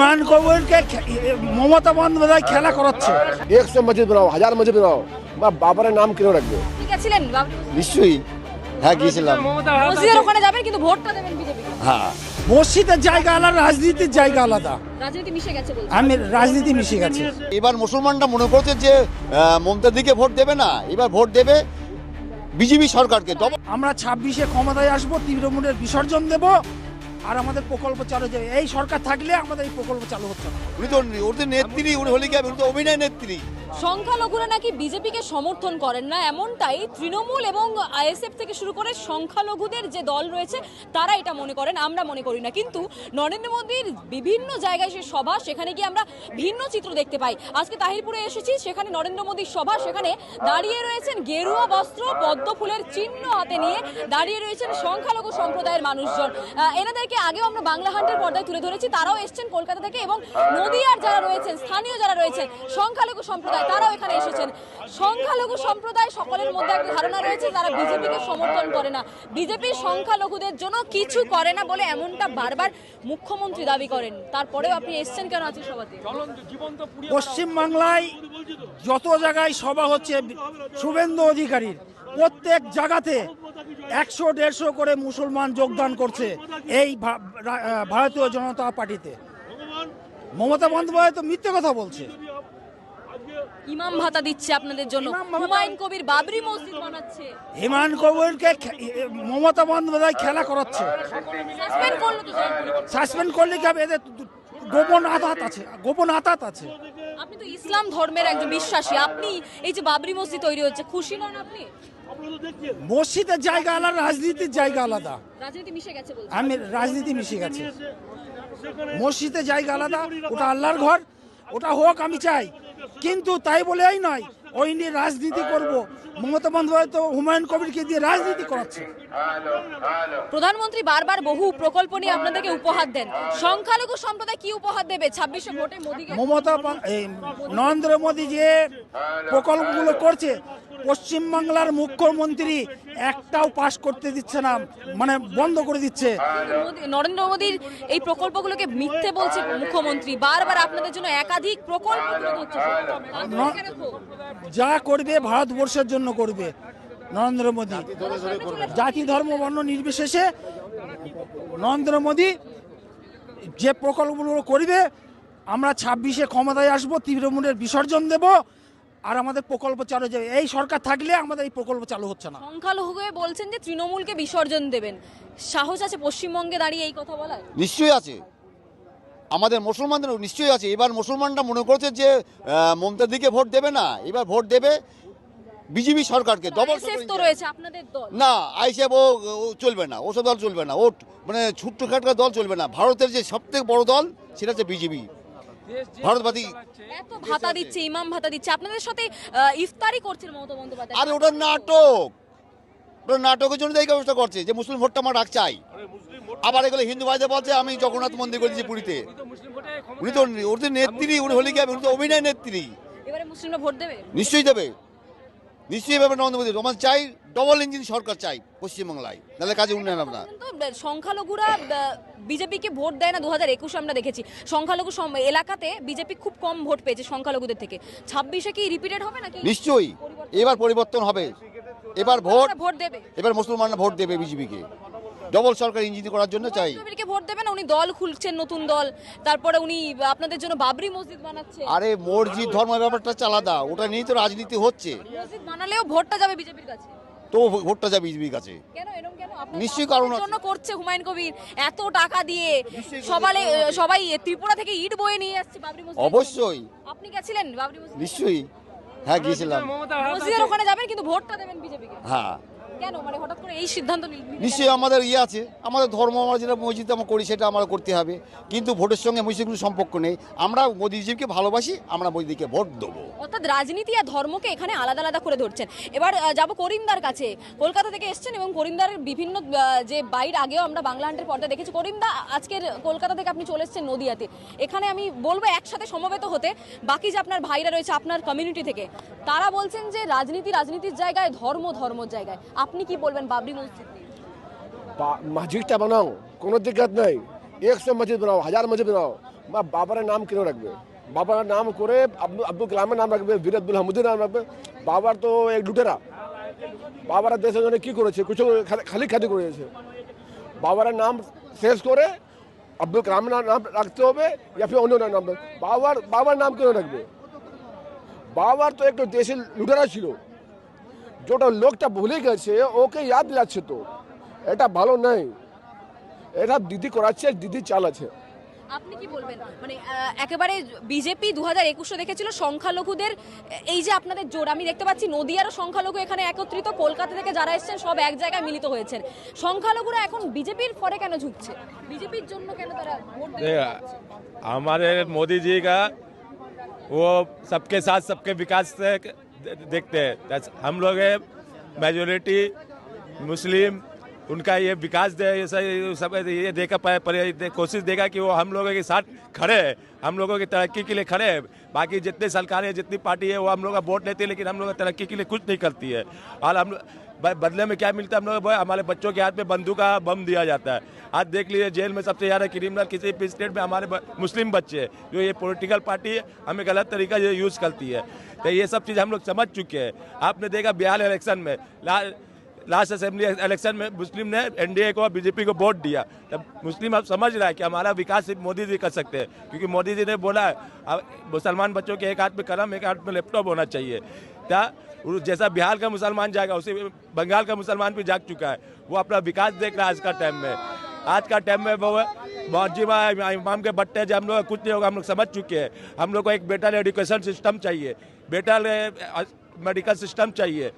মান খেলা করাচ্ছে। একশো হাজার বা বাবারের নাম কেন রাখবে। নিশ্চয়ই। হ্যাঁ গিয়েছিলাম। হ্যাঁ। জায়গা আলাদা রাজনীতির জায়গা আলাদা। আমি রাজনীতি মিশে এবার মুসলমানরা মনে করছে যে মমতার দিকে ভোট দেবে না। এবার ভোট দেবে বিজেপি সরকারকে। আমরা ছাব্বিশে ক্ষমতায় আসব তৃণমূলের বিসর্জন দেবো। আর আমাদের প্রকল্প চালু যাবে এই সরকার থাকলে আমাদের এই প্রকল্প চালু হচ্ছে না। উনি তো ওদের নেত্রী, উনি হলে কি উনি তো অভিনয় নেত্রী। সংখ্যালঘুরা নাকি বিজেপিকে সমর্থন করেন না, এমনটাই তৃণমূল এবং আইএসএফ থেকে শুরু করে সংখ্যালঘুদের যে দল রয়েছে, তারা এটা মনে করেন, আমরা মনে করি না। কিন্তু নরেন্দ্র মোদীর বিভিন্ন জায়গায় সে সভা, সেখানে গিয়ে আমরা ভিন্ন চিত্র দেখতে পাই। আজকে তাহিরপুরে এসেছি, সেখানে নরেন্দ্র মোদীর সভা, সেখানে দাঁড়িয়ে রয়েছেন গেরুয়া বস্ত্র, পদ্ম ফুলের চিহ্ন হাতে নিয়ে দাঁড়িয়ে রয়েছেন সংখ্যালঘু সম্প্রদায়ের মানুষজন। এনাদেরকে আগেও আমরা বাংলা হান্টের পর্দায় তুলে ধরেছি, তারাও এসেছেন কলকাতা থেকে এবং নদীয়ার যারা রয়েছেন, স্থানীয় যারা রয়েছেন, সংখ্যালঘু সম্প্রদায় তারাও এখানে এসেছেন। সংখ্যালঘু সম্প্রদায় সকলের মধ্যে একটা ধারণা রয়েছে তারা বিজেপিকে সমর্থন করে না। বিজেপি সংখ্যালঘুদের জন্য কিছু করে না বলে এমনটা বারবার মুখ্যমন্ত্রী দাবি করেন। তারপরেও আপনি এসেছেন কেন আজকে সভাতে? পশ্চিম বাংলায় যত জায়গায় সভা হচ্ছে শুভেন্দু অধিকারীর প্রত্যেক জায়গাতে একশো দেড়শো করে মুসলমান যোগদান করছে এই ভারতীয় জনতা পার্টিতে। মমতা বন্দ্যোপাধ্যায় তো মিথ্যে কথা বলছে। ইমাম ভাতা দিচ্ছে আপনাদের জন্য। হুমায়ুন কবির বাবরি মসজিদ বানাচ্ছে। হিমান কবিরকে মমতা বন্দ্যোপাধ্যায় খেলা করাচ্ছে। সাসপেন্ড করল কি হবে? এদের গোপন আঘাত আছে গোপন আঘাত আছে। আপনি তো ইসলাম ধর্মের একজন বিশ্বাসী। আপনি এই যে বাবরি মসজিদ তৈরি হচ্ছে খুশি নন আপনি? মসজিদের জায়গা আলাদা রাজনীতির জায়গা আলাদা। রাজনীতি মিশে গেছে আমি রাজনীতি মিশে গেছে। মসজিদের জায়গা আলাদা ওটা আল্লাহর ঘর ওটা হোক আমি চাই। কিন্তু তাই বলেই নয় ওই নিয়ে রাজনীতি করব। মমতা বন্দ্যোপাধ্যায় তো হুমায়ুন কবিরকে দিয়ে রাজনীতি করাচ্ছে। প্রধানমন্ত্রী বারবার বহু প্রকল্প নিয়ে আপনাদেরকে উপহার দেন। সংখ্যালঘু সম্প্রদায় কি উপহার দেবে? ছাব্বিশে ভোটে মোদীকে মমতা নরেন্দ্র মোদী যে প্রকল্পগুলো করছে পশ্চিমবাংলার মুখ্যমন্ত্রী একটাও পাশ করতে দিচ্ছে না মানে বন্ধ করে দিচ্ছে। নরেন্দ্র মোদীর এই প্রকল্পগুলোকে মিথ্যে বলছে মুখ্যমন্ত্রী। বারবার আপনাদের জন্য একাধিক প্রকল্প? যা করবে ভারতবর্ষের জন্য করবে নরেন্দ্র মোদী। জাতি ধর্ম বর্ণ নির্বিশেষে নরেন্দ্র মোদী যে প্রকল্পগুলো করবে আমরা ছাব্বিশে ক্ষমতায় আসব তৃণমূলের বিসর্জন দেব। আর আমাদের প্রকল্প চালু যাবে। এই সরকার থাকলে আমাদের এই প্রকল্প চালু হচ্ছে না। সংখ্যালঘু হয়ে বলছেন যে তৃণমূলকে বিসর্জন দেবেন। সাহস আছে পশ্চিমবঙ্গে দাঁড়িয়ে এই কথা বলার? নিশ্চয়ই আছে। আমাদের মুসলমানদের নিশ্চয়ই আছে। এবার মুসলমানরা মনে করছে যে মমতার দিকে ভোট দেবে না। এবার ভোট দেবে বিজেপি সরকারকে। ডবল তো রয়েছে আপনাদের দল। না আইসেফ ও ও চলবে না। ওসব দল চলবে না। ও মানে ছোট্ট খাটকা দল চলবে না। ভারতের যে সব থেকে বড় দল সেটা হচ্ছে বিজেপি। ভারতবাদী এত ভাতা দিচ্ছে ইমাম ভাতা দিচ্ছে। আপনাদের সাথে ইফতারি করছেন মমতা বন্দ্যোপাধ্যায়। আরে ওটা নাটক। ওটা নাটকের জন্য এই ব্যবস্থা করছে যে মুসলিম ভোটটা আমার রাখ চাই। আবার এগুলো হিন্দু ভাইদের বলছে আমি জগন্নাথ মন্দির করেছি পুরীতে। উনি তো ওদের নেত্রী উনি হলে কি হবে? উনি তো অভিনয় নেত্রী। এবারে মুসলিমরা ভোট দেবে? নিশ্চয়ই দেবে। নিশ্চয়ই দেবে নরেন্দ্র মোদী রোমান চাই ডবল ইঞ্জিন সরকার চাই পশ্চিমবাংলায় নাহলে কাজে উন্নয়ন হবে না সংখ্যালঘুরা বিজেপিকে ভোট দেয় না দু হাজার একুশে আমরা দেখেছি। সংখ্যালঘু এলাকাতে বিজেপি খুব কম ভোট পেয়েছে সংখ্যালঘুদের থেকে। ছাব্বিশে কি রিপিটেড হবে নাকি? নিশ্চয়ই এবার পরিবর্তন হবে। এবার ভোট ভোট দেবে। এবার মুসলমানরা ভোট দেবে বিজেপিকে। ডবল সরকার ইঞ্জিন করার জন্য চাই। ভোট দেবেন উনি দল খুলছেন নতুন দল। তারপরে উনি আপনাদের জন্য বাবরি মসজিদ বানাচ্ছে। আরে মসজিদ ধর্ম ব্যাপারটা হচ্ছে আলাদা। ওটা নিয়েই তো রাজনীতি হচ্ছে। মসজিদ বানালেও ভোটটা যাবে বিজেপির কাছে। তো ভোটটা যাবে বিজেপির কাছে। কেন? এরকম কেন? আপনার নিশ্চয়ই কারণ আছে। জন্য করছে হুমায়ুন কবির এত টাকা দিয়ে। সবাই সবাই ত্রিপুরা থেকে ইট বয়ে নিয়ে আসছে বাবরি মসজিদ। অবশ্যই। আপনি গেছিলেন বাবরি মসজিদ? নিশ্চয়ই। হ্যাঁ গিয়েছিলাম। মসজিদের ওখানে যাবেন কিন্তু ভোটটা দেবেন বিজেপিকে। হ্যাঁ। কেন? মানে হঠাৎ করে এই সিদ্ধান্ত নিশ্চয়ই আমাদের ইয়ে আছে। আমাদের ধর্ম আমরা যেটা মসজিদে আমরা করি সেটা আমরা করতে হবে। কিন্তু ভোটের সঙ্গে মসজিদের কোনো সম্পর্ক নেই। আমরা মোদীজিকে ভালোবাসি আমরা মোদীকে ভোট দেবো। অর্থাৎ রাজনীতি আর ধর্মকে এখানে আলাদা আলাদা করে ধরছেন। এবার যাব করিমদার কাছে। কলকাতা থেকে এসেছেন এবং করিমদারের বিভিন্ন যে বাইর আগেও আমরা বাংলা হান্টের পর্দা দেখেছি। করিমদা আজকের কলকাতা থেকে আপনি চলে এসেছেন নদিয়াতে। এখানে আমি বলব একসাথে সমবেত হতে। বাকি যে আপনার ভাইরা রয়েছে আপনার কমিউনিটি থেকে তারা বলছেন যে রাজনীতি রাজনীতির জায়গায় ধর্ম ধর্মর জায়গায়। আপনি কি বলবেন বাবরি মসজিদ মসজিদটা বানাও, কোনো দিক্কত নেই। একশো মসজিদ বানাও, হাজার মসজিদ বানাও। বা বাবার নাম কেন রাখবে। বাবার নাম করে আব্দুল কালামের নাম রাখবে, বীর আব্দুল হামুদের নাম রাখবে। বাবার তো এক লুটেরা। বাবারা দেশের জন্য কী করেছে? কিছু খালি- খালি করেছে। বাবার নাম শেষ করে আব্দুল কালামের নাম নাম রাখতে হবে, ইয়া ফির অন্য নাম রাখবে। বাবার বাবার নাম কেন রাখবে। বাবার তো একটু দেশের লুটেরা ছিল। যেটা লোকটা ভুলে গেছে ওকে ইয়াদ লাগছে তো। এটা ভালো নাই। এটা দিদি করাচ্ছে দিদি চালাচ্ছে। আপনি কি বলবেন? মানে একেবারে বিজেপি দু হাজার একুশে দেখেছিল সংখ্যালঘুদের এই যে আপনাদের জোর আমি দেখতে পাচ্ছি নদিয়ারও সংখ্যালঘু এখানে একত্রিত কলকাতা থেকে যারা এসছেন সব এক জায়গায় মিলিত হয়েছেন। সংখ্যালঘুরা এখন বিজেপির পরে কেন ঝুঁকছে? বিজেপির জন্য কেন তারা আমাদের মোদিজি কা ও সবকে সাথ সবকে বিকাশ देखते हैं। हम लोग मेजोरिटी मुस्लिम उनका ये विकास दे ये सब ये देखा पाए दे, कोशिश देगा कि वो हम लोगों के साथ खड़े हैं। हम लोगों की तरक्की के लिए खड़े हैं। बाकी जितनी सरकारें जितनी पार्टी है वो हम लोग का वोट लेती है लेकिन हम लोग तरक्की के लिए कुछ नहीं करती है। और हम ब- बदले में क्या मिलता है? हम लोग? हमारे बच्चों के हाथ में बंदूक का बम दिया जाता है। आज देख लीजिए जेल में सबसे ज़्यादा क्रिमिनल किसी भी स्टेट में हमारे मुस्लिम बच्चे हैं जो ये पॉलिटिकल पार्टी है हमें गलत तरीका ये यूज़ करती है। तो ये सब चीज़ हम लोग समझ चुके हैं। आपने देखा बिहार इलेक्शन में ला, लास्ट असेंबली इलेक्शन में मुस्लिम ने एनडीए को और बीजेपी को वोट दिया। तब मुस्लिम अब समझ रहा है कि हमारा विकास सिर्फ़ मोदी जी कर सकते हैं क्योंकि मोदी जी ने बोला है मुसलमान बच्चों के एक हाथ में कलम एक हाथ में लैपटॉप होना चाहिए। वो जैसा बिहार का मुसलमान जाएगा, उसे बंगाल का मुसलमान भी जाग चुका है। वो अपना विकास देख रहा है आज का टाइम में। आज का टाइम में वो मौजिमा इमाम के बट्टे जो हम लोग, कुछ नहीं होगा, हम लोग समझ चुके हैं। हम लोग को एक बेटर एजुकेशन सिस्टम चाहिए। बेटर मेडिकल सिस्टम चाहिए।